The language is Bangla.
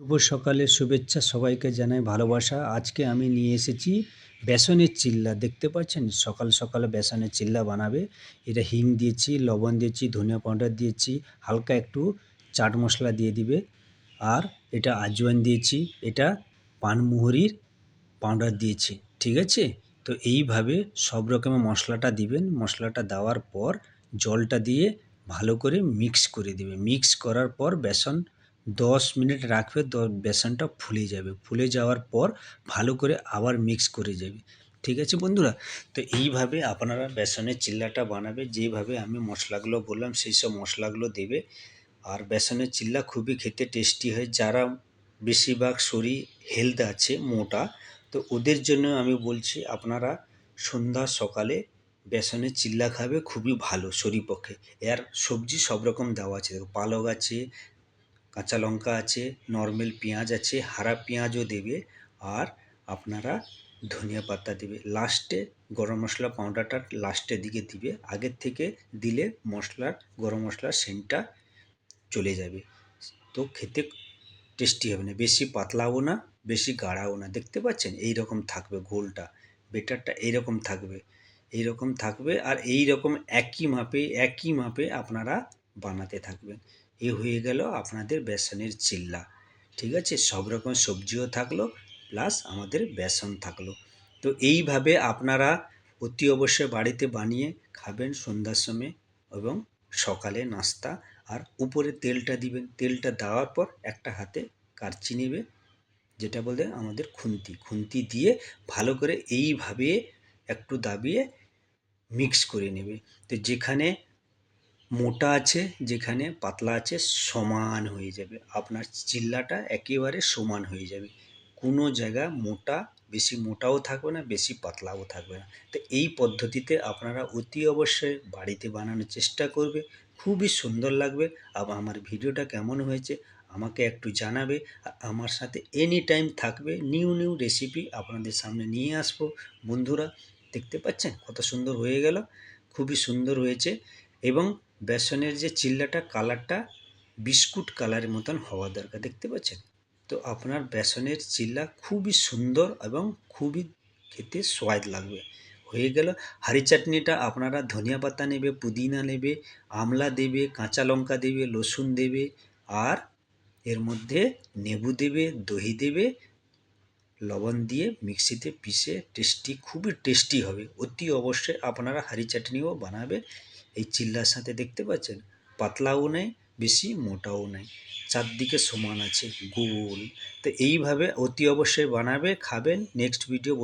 শুভ সকালে শুভেচ্ছা সবাইকে জানাই ভালোবাসা। আজকে আমি নিয়ে এসেছি বেসনের চিল্লা। দেখতে পাচ্ছেন? সকাল সকালে বেসনের চিল্লা বানাবে। এটা হিং দিয়েছি, লবণ দিয়েছি, ধনিয়া পাউডার দিয়েছি, হালকা একটু চাট মশলা দিয়ে দিবে। আর এটা আজওয়াইন দিয়েছি, এটা পানমুহুরির পাউডার দিয়েছি, ঠিক আছে? তো এইভাবে সব রকমের মশলাটা দিবেন। মশলাটা দেওয়ার পর জলটা দিয়ে ভালো করে মিক্স করে দিবে। মিক্স করার পর বেসন দশ মিনিট রাখবে, দ, বেসনটা ফুলে যাবে। ফুলে যাওয়ার পর ভালো করে আবার মিক্স করে যাবে। ঠিক আছে বন্ধুরা? তো এইভাবে আপনারা বেসনের চিল্লাটা বানাবে, যেভাবে আমি মশলাগুলো বললাম, সেই সব মশলাগুলো দেবে। আর বেসনের চিল্লা খুবই খেতে টেস্টি হয়। যারা বেশিরভাগ শরীর হেলথ আছে, মোটা, তো ওদের জন্য আমি বলছি, আপনারা সন্ধ্যা সকালে বেসনের চিল্লা খাবে, খুবই ভালো শরীর পক্ষে। এর সবজি সব রকম দেওয়া আছে। পালক আছে কাঁচা লঙ্কা আছে নর্মাল পেঁয়াজ আছে, হারা পেঁয়াজও দেবে আর আপনারা ধনিয়া পাতা দেবে। লাস্টে গরম মশলা পাউডারটা লাস্টের দিকে দিবে। আগের থেকে দিলে মশলার, গরম মশলার সেন্টটা চলে যাবে। তো খেতে টেস্টি হবে না। বেশি পাতলাও না, বেশি গাঢ়াও না। দেখতে পাচ্ছেন? এই রকম থাকবে গোলটা। বেটারটা এইরকম থাকবে। এই রকম থাকবে আর এই রকম একই মাপে একই মাপে আপনারা বানাতে থাকবেন। এ হয়ে গেল আপনাদের বেসনের চিল্লা। ঠিক আছে? সব রকম সবজিও থাকল প্লাস আমাদের বেসন থাকল। তো এইভাবে আপনারা অতি অবশ্যই বাড়িতে বানিয়ে খাবেন সন্ধ্যার সময় এবং সকালে নাস্তা। আর উপরে তেলটা দিবেন। তেলটা দেওয়ার পর একটা হাতে কারচি নেবে, যেটা বলে আমাদের খুন্তি। খুন্তি দিয়ে ভালো করে এইভাবে একটু দাবিয়ে মিক্স করে নেবে। তো যেখানে মোটা আছে, যেখানে পাতলা আছে, সমান হয়ে যাবে। আপনার চিল্লাটা একেবারে সমান হয়ে যাবে। কোনো জায়গা মোটা, বেশি মোটাও থাকবে না, বেশি পাতলাও থাকবে না। তো এই পদ্ধতিতে আপনারা অতি অবশ্যই বাড়িতে বানানোর চেষ্টা করবে। খুবই সুন্দর লাগবে। আবার আমার ভিডিওটা কেমন হয়েছে আমাকে একটু জানাবে। আমার সাথে এনি টাইম থাকবে নিউ নিউ রেসিপি আপনাদের সামনে নিয়ে আসব। বন্ধুরা, দেখতে পাচ্ছেন কত সুন্দর হয়ে গেল? খুবই সুন্দর হয়েছে। এবং বেসনের যে চিল্লাটা, কালারটা বিস্কুট কালারের মতন হওয়া দরকার, দেখতে পাচ্ছেন? তো আপনার বেসনের চিল্লা খুবই সুন্দর এবং খুবই খেতে স্বাদ লাগবে। হয়ে গেল, হাঁড়ি চাটনিটা আপনারা ধনিয়া পাতা নেবে, পুদিনা নেবে, আমলা দেবে, কাঁচা লঙ্কা দেবে রসুন দেবে, আর এর মধ্যে নেবু দেবে দহি দেবে লবণ দিয়ে মিক্সিতে পিষে টেস্টি, খুবই টেস্টি হবে। অতি অবশ্যই আপনারা হারি চাটনিও বানাবে। এই চিল্লার সাথে দেখতে পাচ্ছেন, পাতলাও নেই, বেশি মোটাও নেই। চারদিকে সমান আছে, গোল। তো এইভাবে অতি অবশ্যই বানাবে, খাবেন। Next video